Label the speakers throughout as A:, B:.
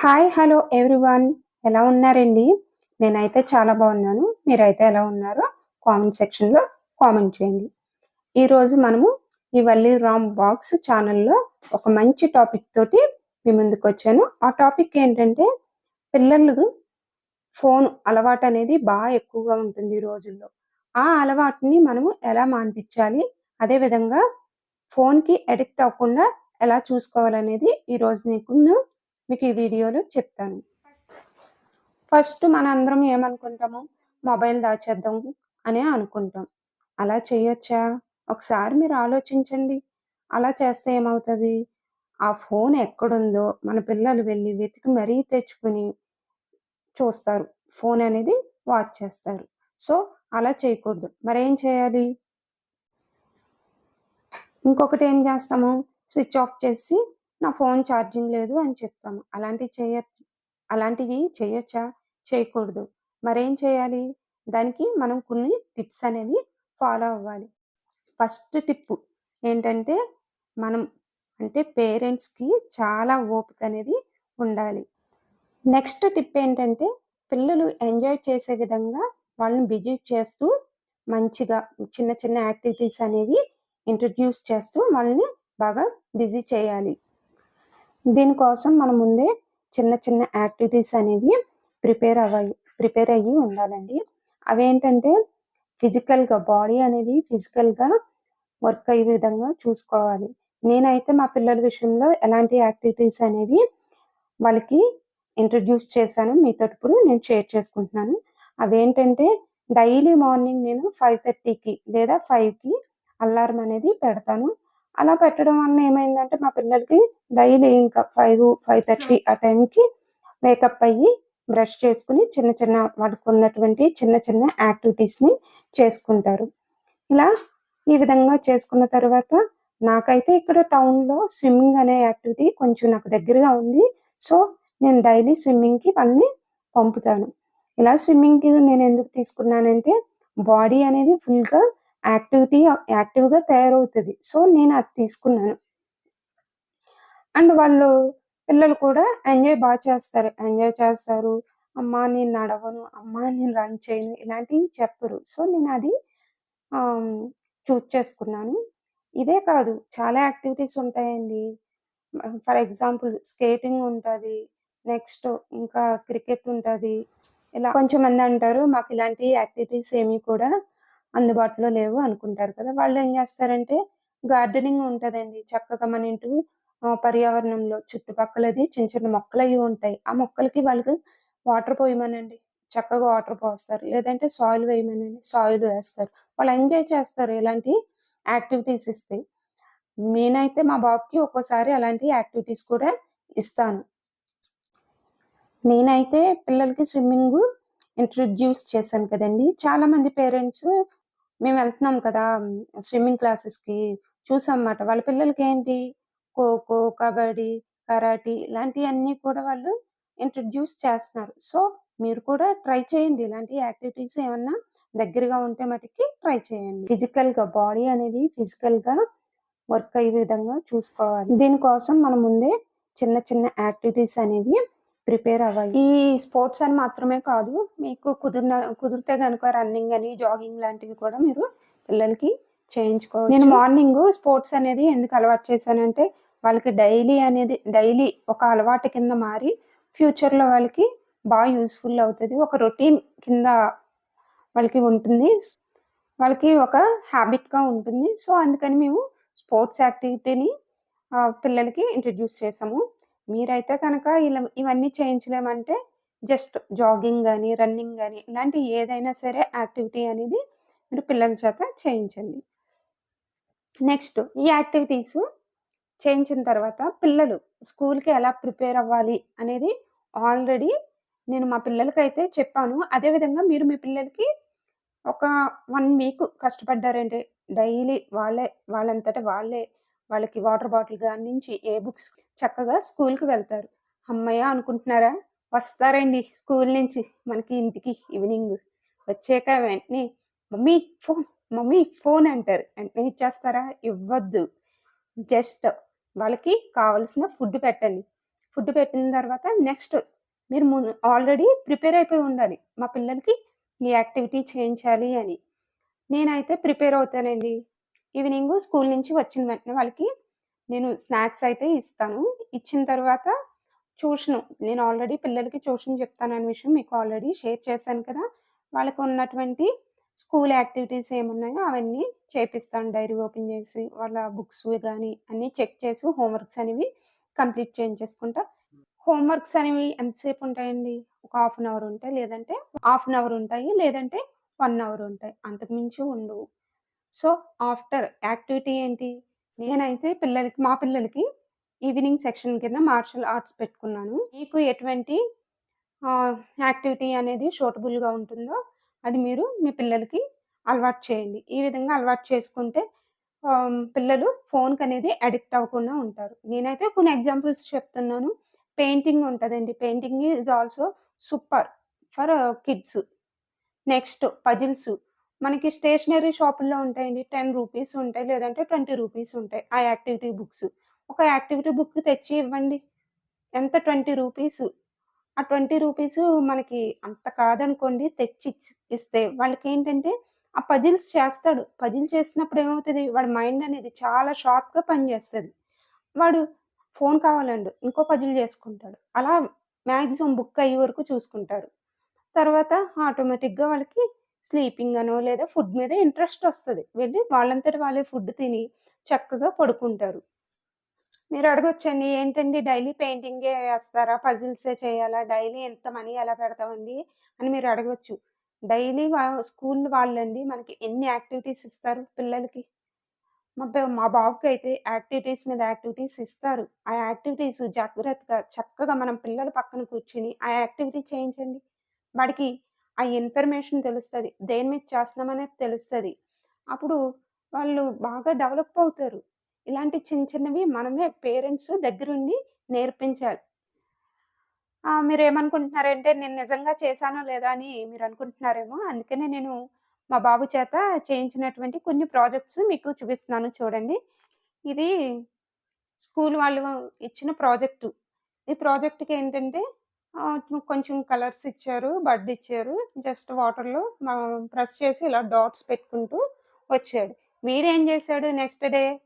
A: Hi hello everyone. ఎలా ఉన్నారండి? నేనైతే చాలా బాగున్నాను. మీరైతే ఎలా ఉన్నారో కామెంట్ సెక్షన్లో కామెంట్ చేయండి. ఈరోజు మనము ఈ వల్లి రామ్ బాక్స్ ఛానల్లో ఒక మంచి టాపిక్ తోటి మీ ముందుకు వచ్చాను. ఆ టాపిక్ ఏంటంటే పిల్లలు ఫోన్ అలవాటు అనేది బాగా ఎక్కువగా ఉంటుంది ఈ రోజుల్లో. ఆ అలవాటుని మనము ఎలా మాన్పించాలి? అదేవిధంగా ఫోన్కి అడిక్ట్ అవ్వకుండా ఎలా చూసుకోవాలనేది ఈరోజు నీకు నేను మీకు ఈ వీడియోలో చెప్తాను. ఫస్ట్ మనందరం ఏమనుకుంటాము? మొబైల్ దాచేద్దాం అనే అనుకుంటాం. అలా చేయొచ్చా? ఒకసారి మీరు ఆలోచించండి. అలా చేస్తే ఏమవుతుంది? ఆ ఫోన్ ఎక్కడుందో మన పిల్లలు వెళ్ళి వెతికి మరీ తెచ్చుకుని చూస్తారు. ఫోన్ అనేది వాచ్ చేస్తారు. సో అలా చేయకూడదు. మరేం చేయాలి? ఇంకొకటి ఏం చేస్తాము? స్విచ్ ఆఫ్ చేసి నా ఫోన్ ఛార్జింగ్ లేదు అని చెప్తాము అలాంటివి చేయ అలాంటివి చేయొచ్చా? చేయకూడదు. మరేం చేయాలి? దానికి మనం కొన్ని టిప్స్ అనేవి ఫాలో అవ్వాలి. ఫస్ట్ టిప్ ఏంటంటే మనం అంటే పేరెంట్స్కి చాలా ఓపిక అనేది ఉండాలి. నెక్స్ట్ టిప్ ఏంటంటే పిల్లలు ఎంజాయ్ చేసే విధంగా వాళ్ళని బిజీ చేస్తూ మంచిగా చిన్న చిన్న యాక్టివిటీస్ అనేవి ఇంట్రడ్యూస్ చేస్తూ వాళ్ళని బాగా బిజీ చేయాలి. దీనికోసం మనం ముందే చిన్న చిన్న యాక్టివిటీస్ అనేవి ప్రిపేర్ అవ్వాలి ప్రిపేర్ అయ్యి ఉండాలండి. అవేంటంటే ఫిజికల్గా బాడీ అనేది ఫిజికల్గా వర్క్ అయ్యే విధంగా చూసుకోవాలి. నేనైతే మా పిల్లల విషయంలో ఎలాంటి యాక్టివిటీస్ అనేవి వాళ్ళకి ఇంట్రడ్యూస్ చేశాను. మీతో ఇప్పుడు నేను షేర్ చేసుకుంటున్నాను. అవేంటంటే డైలీ మార్నింగ్ నేను ఫైవ్ థర్టీకి లేదా ఫైవ్కి అలారం అనేది పెడతాను. అలా పెట్టడం వల్ల ఏమైందంటే మా పిల్లలకి డైలీ ఇంకా ఫైవ్ ఫైవ్ థర్టీ ఆ టైంకి మేకప్ అయ్యి బ్రష్ చేసుకుని చిన్న చిన్న వాళ్ళకు ఉన్నటువంటి చిన్న చిన్న యాక్టివిటీస్ని చేసుకుంటారు. ఇలా ఈ విధంగా చేసుకున్న తర్వాత నాకైతే ఇక్కడ టౌన్లో స్విమ్మింగ్ అనే యాక్టివిటీ కొంచెం నాకు దగ్గరగా ఉంది. సో నేను డైలీ స్విమ్మింగ్కి వాళ్ళని పంపుతాను. ఇలా స్విమ్మింగ్కి నేను ఎందుకు తీసుకున్నానంటే బాడీ అనేది ఫుల్గా యాక్టివిటీ యాక్టివ్గా తయారవుతుంది. సో నేను అది తీసుకున్నాను. అండ్ వాళ్ళు పిల్లలు కూడా ఎంజాయ్ బాగా చేస్తారు. ఎంజాయ్ చేస్తారు. అమ్మా నేను నడవను. అమ్మా నేను రన్ చేయను. ఇలాంటివి చెప్పరు. సో నేను అది చూజ్ చేసుకున్నాను. ఇదే కాదు చాలా యాక్టివిటీస్ ఉంటాయండి. ఫర్ ఎగ్జాంపుల్ స్కేటింగ్ ఉంటుంది. నెక్స్ట్ ఇంకా క్రికెట్ ఉంటుంది. ఇలా కొంచెం మంది అంటారు మాకు ఇలాంటి యాక్టివిటీస్ ఏమీ కూడా అందుబాటులో లేవు అనుకుంటారు కదా. వాళ్ళు ఏం చేస్తారంటే గార్డెనింగ్ ఉంటుందండి. చక్కగా మన ఇంటి పర్యావరణంలో చుట్టుపక్కలది చిన్న చిన్న మొక్కలు అవి ఉంటాయి. ఆ మొక్కలకి వాళ్ళకి వాటర్ పోయమనండి. చక్కగా వాటర్ పోస్తారు. లేదంటే సాయిల్ వేయమనండి. సాయిల్ వేస్తారు. వాళ్ళు ఎంజాయ్ చేస్తారు ఇలాంటి యాక్టివిటీస్ ఇస్తే. నేనైతే మా బాబుకి ఒక్కోసారి అలాంటి యాక్టివిటీస్ కూడా ఇస్తాను. నేనైతే పిల్లలకి స్విమ్మింగ్ ఇంట్రడ్యూస్ చేశాను కదండి. చాలా మంది పేరెంట్స్ మేము వెళ్తున్నాం కదా స్విమ్మింగ్ క్లాసెస్కి. చూసామన్నమాట. వాళ్ళ పిల్లలకి ఏంటి ఖోఖో కబడ్డీ కరాటీ ఇలాంటివన్నీ కూడా వాళ్ళు ఇంట్రడ్యూస్ చేస్తున్నారు. సో మీరు కూడా ట్రై చేయండి. ఇలాంటి యాక్టివిటీస్ ఏమన్నా దగ్గరగా ఉంటే మటుకి ట్రై చేయండి. ఫిజికల్గా బాడీ అనేది ఫిజికల్గా వర్క్ అయ్యే విధంగా చూసుకోవాలి. దీనికోసం మనం ముందే చిన్న చిన్న యాక్టివిటీస్ అనేవి ప్రిపేర్ అవ్వాలి. ఈ స్పోర్ట్స్ అని మాత్రమే కాదు మీకు కుదిరిన కుదిరితే కనుక రన్నింగ్ అని జాగింగ్ లాంటివి కూడా మీరు పిల్లలకి చేయించుకోవాలి నేను మార్నింగ్ స్పోర్ట్స్ అనేది ఎందుకు అలవాటు చేశానంటే వాళ్ళకి డైలీ అనేది డైలీ ఒక అలవాటు కింద మారి ఫ్యూచర్లో వాళ్ళకి బాగా యూస్ఫుల్ అవుతుంది. ఒక రొటీన్ కింద వాళ్ళకి ఉంటుంది. వాళ్ళకి ఒక హ్యాబిట్గా ఉంటుంది. సో అందుకని మేము స్పోర్ట్స్ యాక్టివిటీని పిల్లలకి ఇంట్రడ్యూస్ చేసాము. మీరైతే కనుక ఇలా ఇవన్నీ చేయించలేమంటే జస్ట్ జాగింగ్ కానీ రన్నింగ్ కానీ ఇలాంటి ఏదైనా సరే యాక్టివిటీ అనేది మీరు పిల్లల చేత చేయించండి. నెక్స్ట్ ఈ యాక్టివిటీస్ చేయించిన తర్వాత పిల్లలు స్కూల్కి ఎలా ప్రిపేర్ అవ్వాలి అనేది ఆల్రెడీ నేను మా పిల్లలకైతే చెప్పాను. అదేవిధంగా మీరు మీ పిల్లలకి ఒక వన్ వీక్ కష్టపడ్డారంటే డైలీ వాళ్ళే వాళ్ళంతటా వాళ్ళే వాళ్ళకి వాటర్ బాటిల్ గాని నుంచి ఏ బుక్స్ చక్కగా స్కూల్కి వెళ్తారు. అమ్మయ్య అనుకుంటున్నారా? వస్తారండి స్కూల్ నుంచి మనకి ఇంటికి ఈవినింగ్. వచ్చాక వెంటనే మమ్మీ ఫోన్ మమ్మీ ఫోన్ అంటారు. వెంటనే ఇచ్చేస్తారా ఇవ్వద్దు. జస్ట్ వాళ్ళకి కావలసిన ఫుడ్ పెట్టండి. ఫుడ్ పెట్టిన తర్వాత నెక్స్ట్ మీరు ముందు ఆల్రెడీ ప్రిపేర్ అయిపోయి ఉండాలి. మా పిల్లలకి ఈ యాక్టివిటీ చేయించాలి అని. నేనైతే ప్రిపేర్ అవుతానండి. ఈవినింగ్ స్కూల్ నుంచి వచ్చిన వెంటనే వాళ్ళకి నేను స్నాక్స్ అయితే ఇస్తాను. ఇచ్చిన తర్వాత ట్యూషన్ నేను ఆల్రెడీ పిల్లలకి ట్యూషన్ చెప్తాను అనే విషయం మీకు ఆల్రెడీ షేర్ చేశాను కదా. వాళ్ళకు ఉన్నటువంటి స్కూల్ యాక్టివిటీస్ ఏమున్నాయో అవన్నీ చేపిస్తాను. డైరీ ఓపెన్ చేసి వాళ్ళ బుక్స్ కానీ అన్నీ చెక్ చేసి హోంవర్క్స్ అనేవి కంప్లీట్ చేయించేసుకుంటా. హోంవర్క్స్ అనేవి ఎంతసేపు ఉంటాయండి? ఒక హాఫ్ అన్ అవర్ ఉంటాయి లేదంటే హాఫ్ అన్ అవర్ ఉంటాయి లేదంటే వన్ అవర్ ఉంటాయి. అంతకుమించి ఉండవు. సో ఆఫ్టర్ యాక్టివిటీ ఏంటి? నేనైతే పిల్లలకి మా పిల్లలకి ఈవినింగ్ సెక్షన్ కింద మార్షల్ ఆర్ట్స్ పెట్టుకున్నాను. మీకు ఎటువంటి యాక్టివిటీ అనేది షూటబుల్గా ఉంటుందో అది మీరు మీ పిల్లలకి అలవాటు చేయండి. ఈ విధంగా అలవాటు చేసుకుంటే పిల్లలు ఫోన్కి అనేది అడిక్ట్ అవ్వకుండా ఉంటారు. నేనైతే కొన్ని ఎగ్జాంపుల్స్ చెప్తున్నాను. పెయింటింగ్ ఉంటుందండి. Painting is also super for kids. Next puzzles. మనకి స్టేషనరీ షాపుల్లో ఉంటాయండి. టెన్ రూపీస్ ఉంటాయి. లేదంటే ట్వంటీ రూపీస్ ఉంటాయి. ఆ యాక్టివిటీ బుక్స్. ఒక యాక్టివిటీ బుక్ తెచ్చి ఇవ్వండి. ఎంత? Twenty rupees. ఆ ట్వంటీ రూపీస్ మనకి అంత కాదనుకోండి. తెచ్చి ఇస్తే వాళ్ళకి ఏంటంటే ఆ పజిల్స్ చేస్తాడు. పజిల్ చేసినప్పుడు ఏమవుతుంది? వాడి మైండ్ అనేది చాలా షార్ప్గా పనిచేస్తుంది. వాడు ఫోన్ కావాలండు. ఇంకో పజిల్ చేసుకుంటాడు. అలా మ్యాక్సిమం బుక్ అయ్యే వరకు చూసుకుంటారు. తర్వాత ఆటోమేటిక్గా వాళ్ళకి స్లీపింగ్ అనో లేదా ఫుడ్ మీద ఇంట్రెస్ట్ వస్తుంది. వెళ్ళి వాళ్ళంతటి వాళ్ళే ఫుడ్ తిని చక్కగా పడుకుంటారు. మీరు అడగొచ్చండి ఏంటండి డైలీ పెయింటింగే వేస్తారా? పజిల్సే చేయాలా? డైలీ ఎంత మనీ ఎలా పెడతామండి? అని మీరు అడగవచ్చు డైలీ స్కూల్ వాళ్ళండి మనకి ఎన్ని యాక్టివిటీస్ ఇస్తారు పిల్లలకి? మా బా- మా బాబుకి అయితే యాక్టివిటీస్ మీద యాక్టివిటీస్ ఇస్తారు. ఆ యాక్టివిటీస్ జాగ్రత్తగా చక్కగా మనం పిల్లల పక్కన కూర్చుని ఆ యాక్టివిటీ చేయించండి. వాడికి ఆ ఇన్ఫర్మేషన్ తెలుస్తుంది. దేని మీద చేస్తున్నామనేది తెలుస్తుంది. అప్పుడు వాళ్ళు బాగా డెవలప్ అవుతారు. ఇలాంటి చిన్న చిన్నవి మనమే పేరెంట్స్ దగ్గరుండి నేర్పించాలి. మీరు ఏమనుకుంటున్నారంటే నేను నిజంగా చేశానో లేదా అని మీరు అనుకుంటున్నారేమో అందుకనే నేను మా బాబు చేత చేయించినటువంటి కొన్ని ప్రాజెక్ట్స్ మీకు చూపిస్తున్నాను చూడండి. ఇది స్కూల్ వాళ్ళు ఇచ్చిన ప్రాజెక్టు. ఈ ప్రాజెక్ట్కి ఏంటంటే కొంచెం కలర్స్ ఇచ్చారు బడ్ ఇచ్చారు జస్ట్ వాటర్లో ప్రెస్ చేసి ఇలా డాట్స్ పెట్టుకుంటూ వచ్చాడు. వీడేం చేశాడు నెక్స్ట్ డే?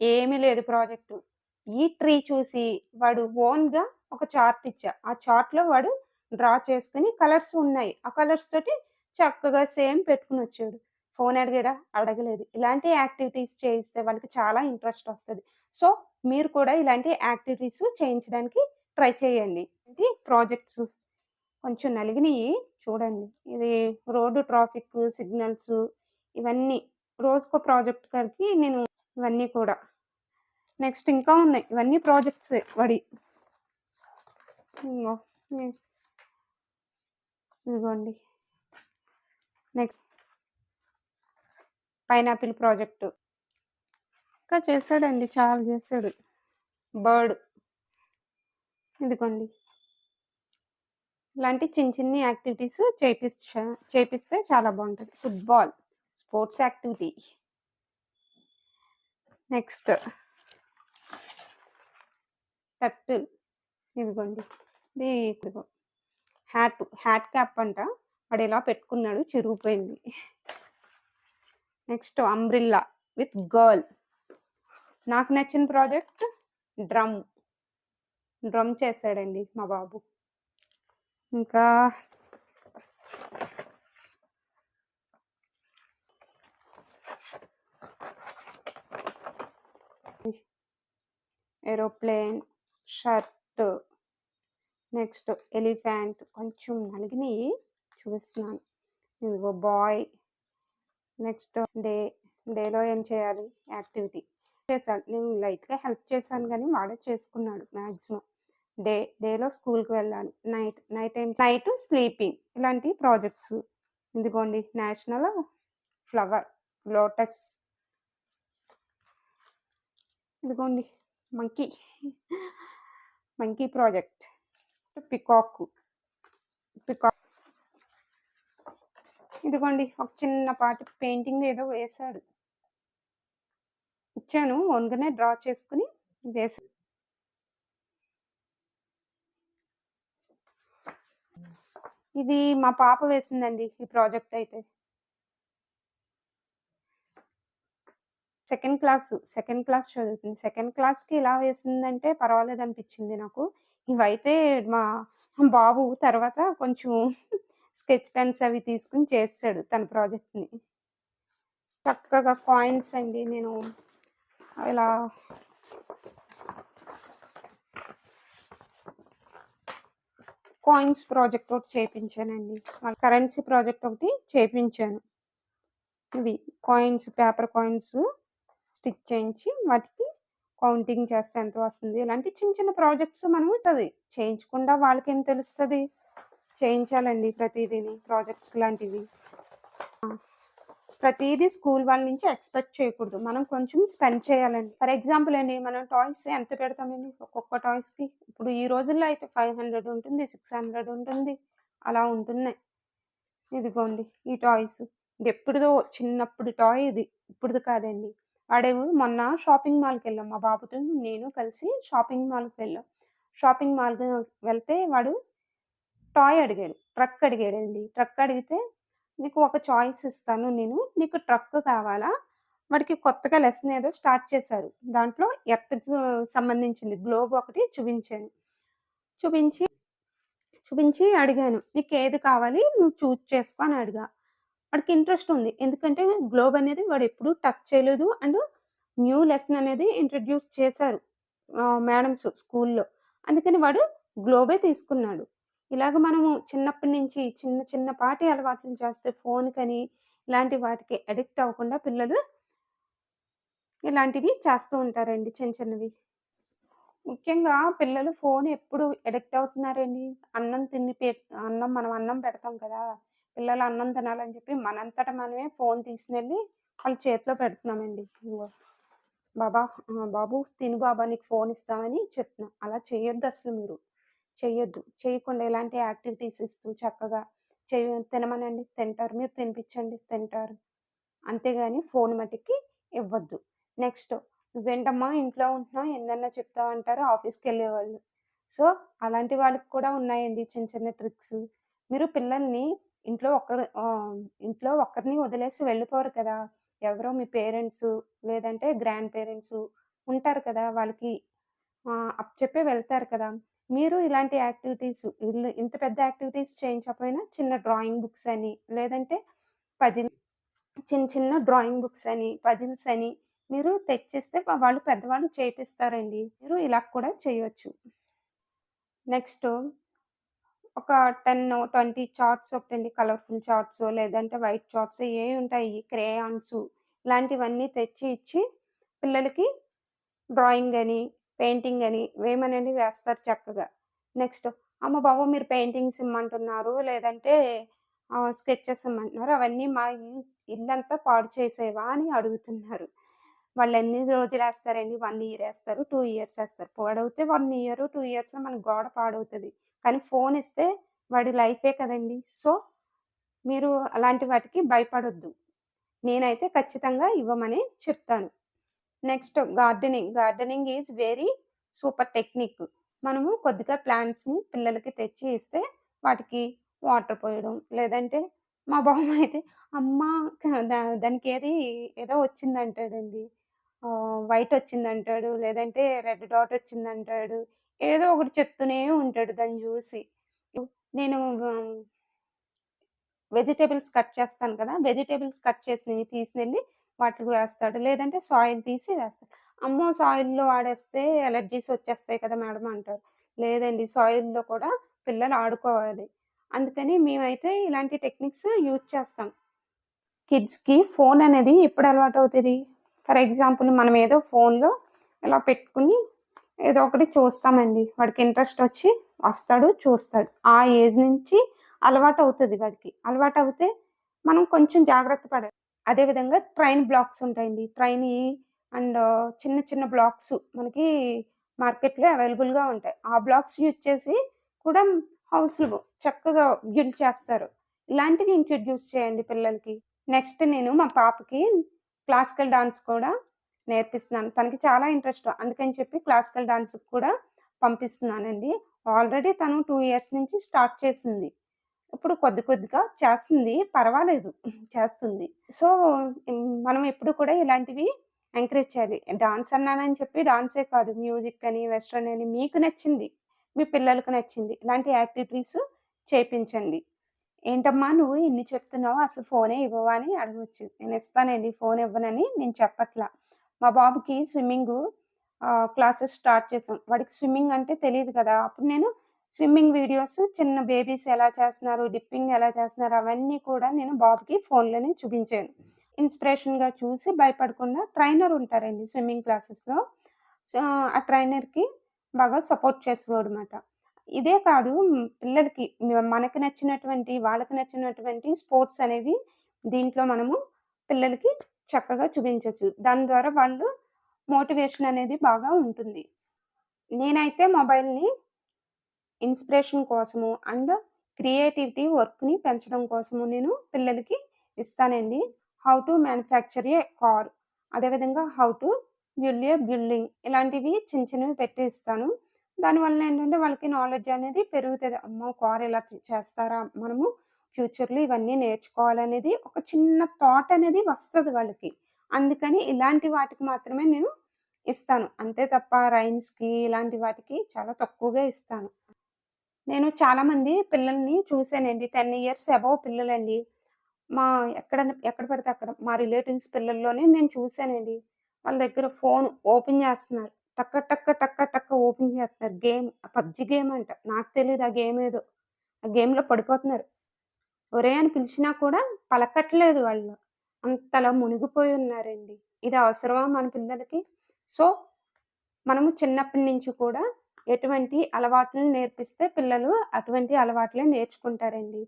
A: ఏమీ లేదు ప్రాజెక్టు. ఈ ట్రీ చూసి వాడు ఓన్గా ఒక చార్ట్ ఇచ్చా. ఆ చార్ట్లో వాడు డ్రా చేసుకుని కలర్స్ ఉన్నాయి. ఆ కలర్స్ తోటి చక్కగా సేమ్ పెట్టుకుని వచ్చాడు. ఫోన్ అడిగాడా? అడగలేదు. ఇలాంటి యాక్టివిటీస్ చేయిస్తే వాళ్ళకి చాలా ఇంట్రెస్ట్ వస్తుంది. సో మీరు కూడా ఇలాంటి యాక్టివిటీస్ చేయించడానికి ట్రై చేయండి. ఇది ప్రాజెక్ట్స్ కొంచెం నలిగినవి చూడండి. ఇది రోడ్డు ట్రాఫిక్ సిగ్నల్స్ ఇవన్నీ రోజుకో ప్రాజెక్ట్ కలిపి నేను ఇవన్నీ కూడా. నెక్స్ట్ ఇంకా ఉన్నాయి. ఇవన్నీ ప్రాజెక్ట్స్ వడి. ఇదిగోండి. Next pineapple project. ఇంకా చేశాడండి. చాలా చేశాడు. బర్డ్. ఇదిగోండి. ఇలాంటి చిన్న చిన్న యాక్టివిటీస్ చేపిస్తా చేపిస్తే చాలా బాగుంటుంది. Football sports activity. Next. Turtle ఇదిగోండి. ఇది ఇదిగో. హ్యాట్ హ్యాట్ క్యాప్ అంట. వాడు ఎలా పెట్టుకున్నాడు చిరిగిపోయింది. Next umbrella with girl. నాకు నచ్చిన ప్రాజెక్ట్ డ్రమ్. డ్రమ్ చేశాడండి మా బాబు. ఇంకా ఏరోప్లేన్ షర్ట్ నెక్స్ట్ ఎలిఫెంట్ కొంచెం నలిగినవి చూపిస్తున్నాను. ఇదిగో బాయ్. నెక్స్ట్ డే డేలో ఏం చేయాలి? యాక్టివిటీ. చేశాడు. నేను లైట్గా హెల్ప్ చేశాను కానీ వాడే చేసుకున్నాడు మ్యాక్సిమం డే డేలో స్కూల్కి వెళ్ళాలి నైట్ నైట్ ఏం నైట్ స్లీపింగ్ ఇలాంటి ప్రాజెక్ట్స్. ఇదిగోండి నేషనల్ ఫ్లవర్ లోటస్. ఇదిగోండి monkey monkey project. Peacock peacock. ఇదిగోండి ఒక చిన్నపాటి పెయింటింగ్ ఏదో వేశాడు. ఇచ్చాను ఓన్గానే డ్రా చేసుకుని వేసాను ఇది మా పాప వేసిందండి ఈ ప్రాజెక్ట్ అయితే. Second class. సెకండ్ క్లాస్ చదువుతుంది. సెకండ్ క్లాస్‌కి ఇలా వేసిందంటే పర్వాలేదు అనిపించింది నాకు. ఇవైతే మా బాబు తర్వాత కొంచెం స్కెచ్ పెన్స్ అవి తీసుకొని చేస్తాడు తన ప్రాజెక్ట్‌ని. చక్కగా కాయిన్స్ అండి. నేను ఇలా కాయిన్స్ ప్రాజెక్ట్ ఒకటి చేయించానండి కరెన్సీ ప్రాజెక్ట్ ఒకటి చేయించాను ఇవి కాయిన్స్, పేపర్ కాయిన్స్ స్టిచ్ చేయించి వాటికి కౌంటింగ్ చేస్తే ఎంత వస్తుంది. ఇలాంటి చిన్న చిన్న ప్రాజెక్ట్స్ మనం ఉంటది. చేయించకుండా వాళ్ళకేం తెలుస్తుంది చేయించాలండి ప్రతిదీని ప్రాజెక్ట్స్ లాంటివి. ప్రతిదీ స్కూల్ వాళ్ళ నుంచి ఎక్స్‌పెక్ట్ చేయకూడదు. మనం కొంచెం స్పెండ్ చేయాలండి. ఫర్ ఎగ్జాంపుల్ అండి మనం టాయ్స్ ఎంత పెడతామండి ఒక్కొక్క టాయ్స్‌కి. ఇప్పుడు ఈ రోజుల్లో అయితే 500 ఉంటుంది. 600 ఉంటుంది. అలా ఉంటున్నాయి. ఇదిగోండి ఈ టాయ్స్. ఇది ఎప్పుడుదో చిన్నప్పుడు టాయ్ ఇది. ఇప్పుడుది కాదండి. వాడు మొన్న షాపింగ్ మాల్కి వెళ్ళాం మా బాబుతో నేను కలిసి షాపింగ్ మాల్‌కి వెళ్ళాం. షాపింగ్ మాల్‌కి వెళ్తే వాడు టాయ్ అడిగాడు. ట్రక్ అడిగాడండి. ట్రక్ అడిగితే నీకు ఒక చాయిస్ ఇస్తాను నేను. నీకు ట్రక్ కావాలా? వాడికి కొత్తగా లెసన్ ఏదో స్టార్ట్ చేశారు. దాంట్లో ఎర్త్‌కు సంబంధించింది గ్లోబ్ ఒకటి చూపించాను. చూపించి చూపించి అడిగాను. నీకు ఏది కావాలి? నువ్వు చూజ్ చేసుకో అని అడిగా. వాడికి ఇంట్రెస్ట్ ఉంది. ఎందుకంటే గ్లోబ్ అనేది వాడు ఎప్పుడు టచ్ చేయలేదు. అండ్ న్యూ లెసన్ అనేది ఇంట్రడ్యూస్ చేశారు. మేడమ్స్ స్కూల్‌లో. అందుకని వాడు గ్లోబే తీసుకున్నాడు. ఇలాగ మనము చిన్నప్పటి నుంచి చిన్న చిన్నపాటి అలవాట్లు చేస్తే ఫోన్ కని ఇలాంటి వాటికి అడిక్ట్ అవ్వకుండా పిల్లలు ఇలాంటివి చేస్తూ ఉంటారండి చిన్న చిన్నవి. ముఖ్యంగా పిల్లలు ఫోన్ ఎప్పుడు అడిక్ట్ అవుతున్నారండి. అన్నం తిని అన్నం మనం అన్నం పెడతాం కదా! పిల్లలు అన్నం తినాలని చెప్పి మనంతట మనమే ఫోన్ తీసుకెళ్ళి వాళ్ళ చేతిలో పెడుతున్నామండి. బాబా బాబు తిను బాబా నీకు ఫోన్ ఇస్తామని చెప్తున్నాం. అలా చేయొద్దు అసలు మీరు. చేయొద్దు చేయకుండా ఎలాంటి యాక్టివిటీస్ ఇస్తూ చక్కగా చేయ తినమనండి తింటారు. మీరు తినిపించండి తింటారు. అంతేగాని ఫోన్ మటుకి ఇవ్వద్దు. నెక్స్ట్ నువ్వేంటమ్మా ఇంట్లో ఉంటున్నావు ఏందన్నా చెప్తావు అంటారు ఆఫీస్‌కెళ్ళేవాళ్ళు. సో, అలాంటి వాళ్ళకి కూడా ఉన్నాయండి చిన్న చిన్న ట్రిక్స్. మీరు పిల్లల్ని ఇంట్లో ఒక్కరు ఇంట్లో ఒక్కరిని వదిలేసి వెళ్ళిపోరు కదా! ఎవరో మీ పేరెంట్స్ లేదంటే గ్రాండ్ పేరెంట్స్ ఉంటారు కదా! వాళ్ళకి అప్ చెప్పే వెళ్తారు కదా! మీరు ఇలాంటి యాక్టివిటీస్ ఇల్లు ఇంత పెద్ద యాక్టివిటీస్ చేయించకపోయినా చిన్న డ్రాయింగ్ బుక్స్ అని లేదంటే పజిల్ చిన్న చిన్న డ్రాయింగ్ బుక్స్ అని, పజిల్స్ అని మీరు తెచ్చిస్తే వాళ్ళు పెద్దవాళ్ళు చేపిస్తారండి. మీరు ఇలా కూడా చేయొచ్చు. నెక్స్ట్ ఒక 10, 20 చార్ట్స్ ఒకటండి కలర్‌ఫుల్ చార్ట్స్ లేదంటే వైట్ చార్ట్స్ ఏవి ఉంటాయి క్రేయాన్స్ ఇలాంటివన్నీ తెచ్చి ఇచ్చి పిల్లలకి డ్రాయింగ్ అని, పెయింటింగ్ అని వేమనండి వేస్తారు చక్కగా. నెక్స్ట్ అమ్మ బాబు మీరు పెయింటింగ్స్ ఇమ్మంటున్నారు లేదంటే స్కెచెస్ ఇమ్మంటున్నారు. అవన్నీ మా ఇల్లంతా పాడు చేసేవా అని అడుగుతున్నారు. వాళ్ళు ఎన్ని రోజులు వేస్తారండి వన్ ఇయర్ వేస్తారు టూ ఇయర్స్ వేస్తారు పాడవుతే వన్ ఇయర్, టూ ఇయర్స్‌లో మన గోడ పాడవుతుంది కానీ ఫోన్ ఇస్తే వాడి లైఫే కదండీ! సో, మీరు అలాంటి వాటికి భయపడొద్దు. నేనైతే ఖచ్చితంగా ఇవ్వమని చెప్తాను. Next gardening. Gardening is very super technique. మనము కొద్దిగా ప్లాంట్స్‌ని పిల్లలకి తెచ్చి ఇస్తే వాటికి వాటర్ పోయడం లేదంటే మా బాబు అయితే అమ్మ దా ఏది ఏదో వచ్చిందంటాడండి. వైట్ వచ్చిందంటాడు. లేదంటే రెడ్ డాట్ వచ్చిందంటాడు. ఏదో ఒకటి చెప్తూనే ఉంటాడు దాన్ని చూసి నేను వెజిటేబుల్స్ కట్ చేస్తాను కదా! వెజిటేబుల్స్ కట్ చేసినవి తీసుకెళ్ళి వాటికి వేస్తాడు. లేదంటే సాయిల్ తీసి వేస్తాడు. అమ్మో! సాయిల్‌లో వాడేస్తే ఎలర్జీస్ వచ్చేస్తాయి కదా మేడం అంటారు. లేదండి సాయిల్‌లో కూడా పిల్లలు ఆడుకోవాలి. అందుకని మేమైతే ఇలాంటి టెక్నిక్స్ యూజ్ చేస్తాం. కిడ్స్‌కి ఫోన్ అనేది ఎప్పుడు అలవాటు అవుతుంది ఫర్ ఎగ్జాంపుల్ మనం ఏదో ఫోన్‌లో ఇలా పెట్టుకొని ఏదో ఒకటి చూస్తామండి. వాడికి ఇంట్రెస్ట్ వచ్చి వస్తాడు, చూస్తాడు. ఆ ఏజ్ నుంచి అలవాటు అవుతుంది వాడికి. అలవాటు అవుతే మనం కొంచెం జాగ్రత్త పడాలి. అదే విధంగా ట్రైన్ బ్లాక్స్ ఉంటాయండి. ట్రైన్ అండ్ చిన్న చిన్న బ్లాక్స్ మనకి మార్కెట్‌లో అవైలబుల్‌గా ఉంటాయి. ఆ బ్లాక్స్ యూజ్ చేసి కూడా హౌస్‌లు చక్కగా బిల్డ్ చేస్తారు. ఇలాంటివి ఇంట్రడ్యూస్ చేయండి పిల్లలకి. నెక్స్ట్ నేను మా పాపకి క్లాసికల్ డాన్స్ కూడా నేర్పిస్తున్నాను. తనకి చాలా ఇంట్రెస్ట్. అందుకని చెప్పి క్లాసికల్ డాన్స్‌కి కూడా పంపిస్తున్నానండి. ఆల్రెడీ తను టూ ఇయర్స్ నుంచి స్టార్ట్ చేసింది. ఇప్పుడు కొద్ది కొద్దిగా చేస్తుంది. పర్వాలేదు చేస్తుంది. సో, మనం ఎప్పుడు కూడా ఇలాంటివి ఎంకరేజ్ చేయాలి. డాన్స్ అన్నానని చెప్పి డాన్సే కాదు మ్యూజిక్ అని, వెస్ట్రన్ అని మీకు నచ్చింది, మీ పిల్లలకు నచ్చింది ఇలాంటి యాక్టివిటీస్ చేపించండి. ఏంటమ్మా నువ్వు ఇన్ని చెప్తున్నావు అసలు ఫోనే ఇవ్వవా అని అడగవచ్చు నేను ఇస్తానండి ఫోన్ ఇవ్వనని నేను చెప్పట్లా. మా బాబుకి స్విమ్మింగ్ క్లాసెస్ స్టార్ట్ చేసాం వాడికి స్విమ్మింగ్ అంటే తెలియదు కదా! అప్పుడు నేను స్విమ్మింగ్ వీడియోస్ చిన్న బేబీస్ ఎలా చేస్తున్నారు, డిప్పింగ్ ఎలా చేస్తున్నారు అవన్నీ కూడా నేను బాబుకి ఫోన్‌లోనే చూపించాను. ఇన్‌స్పిరేషన్‌గా చూసి భయపడకుండా ట్రైనర్ ఉంటారండి స్విమ్మింగ్ క్లాసెస్‌లో. సో, ఆ ట్రైనర్‌కి బాగా సపోర్ట్ చేసేవాడనమాట. ఇదే కాదు పిల్లలకి మనకు నచ్చినటువంటి, వాళ్ళకి నచ్చినటువంటి స్పోర్ట్స్ అనేవి దీంట్లో మనము పిల్లలకి చక్కగా చూపించవచ్చు దాని ద్వారా వాళ్ళు మోటివేషన్ అనేది బాగా ఉంటుంది. నేనైతే మొబైల్‌ని ఇన్‌స్పిరేషన్ కోసము అండ్ క్రియేటివిటీ వర్క్‌ని పెంచడం కోసము నేను పిల్లలకి ఇస్తానండి. How to manufacture a car అదేవిధంగా how to build a building ఇలాంటివి చిన్న చిన్నవి పెట్టి ఇస్తాను. దానివల్ల ఏంటంటే వాళ్ళకి నాలెడ్జ్ అనేది పెరుగుతుంది అమ్మ కార్ ఇలా చేస్తారా? మనము ఫ్యూచర్‌లో ఇవన్నీ నేర్చుకోవాలనేది ఒక చిన్న థాట్ అనేది వస్తుంది వాళ్ళకి. అందుకని ఇలాంటి వాటికి మాత్రమే నేను ఇస్తాను. అంతే తప్ప రైమ్స్‌కి ఇలాంటి వాటికి చాలా తక్కువగా ఇస్తాను. నేను చాలామంది పిల్లల్ని చూశానండి టెన్ ఇయర్స్ అబోవ్ పిల్లలండి. మా ఎక్కడ ఎక్కడ పడితే అక్కడ మా రిలేటివ్స్ పిల్లల్లోనే నేను చూశానండి వాళ్ళ దగ్గర ఫోన్ ఓపెన్ చేస్తున్నారు. టక్క టక్క టక్క టక్క ఓపెన్ చేస్తున్నారు. గేమ్ పబ్జి గేమ్ అంట. నాకు తెలియదు ఆ గేమ్ ఏదో. ఆ గేమ్‌లో పడిపోతున్నారు. ఒరే అని పిలిచినా కూడా పలకట్లేదు వాళ్ళు. అంతలా మునిగిపోయి ఉన్నారండి. ఇది అవసరమా మన పిల్లలకి? సో, మనము చిన్నప్పటి నుంచి కూడా ఎటువంటి అలవాట్లను నేర్పిస్తే పిల్లలు అటువంటి అలవాట్లే నేర్చుకుంటారండి.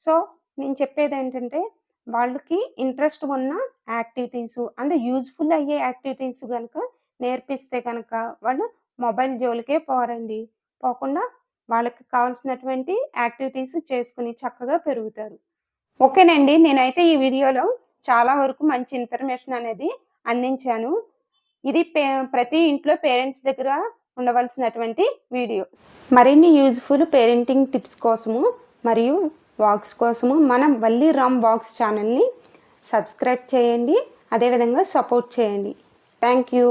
A: సో, నేను చెప్పేది ఏంటంటే వాళ్ళకి ఇంట్రెస్ట్ ఉన్న యాక్టివిటీస్ అండ్ యూజ్‌ఫుల్ అయ్యే యాక్టివిటీస్ కనుక నేర్పిస్తే కనుక వాళ్ళు మొబైల్ జోలికే పోరండి. పోకుండా వాళ్ళకి కావాల్సినటువంటి యాక్టివిటీస్ చేసుకుని చక్కగా పెరుగుతారు. ఓకేనండి. నేనైతే ఈ వీడియోలో చాలా వరకు మంచి ఇన్ఫర్మేషన్ అనేది అందించాను. ఇది పే ప్రతి ఇంట్లో పేరెంట్స్ దగ్గర ఉండవలసినటువంటి వీడియోస్. మరిన్ని యూజ్‌ఫుల్ పేరెంటింగ్ టిప్స్ కోసము మరియు వాక్స్ కోసము మన వల్లి రామ్ వాక్స్ ఛానల్ని సబ్స్క్రైబ్ చేయండి. అదేవిధంగా సపోర్ట్ చేయండి. Thank you.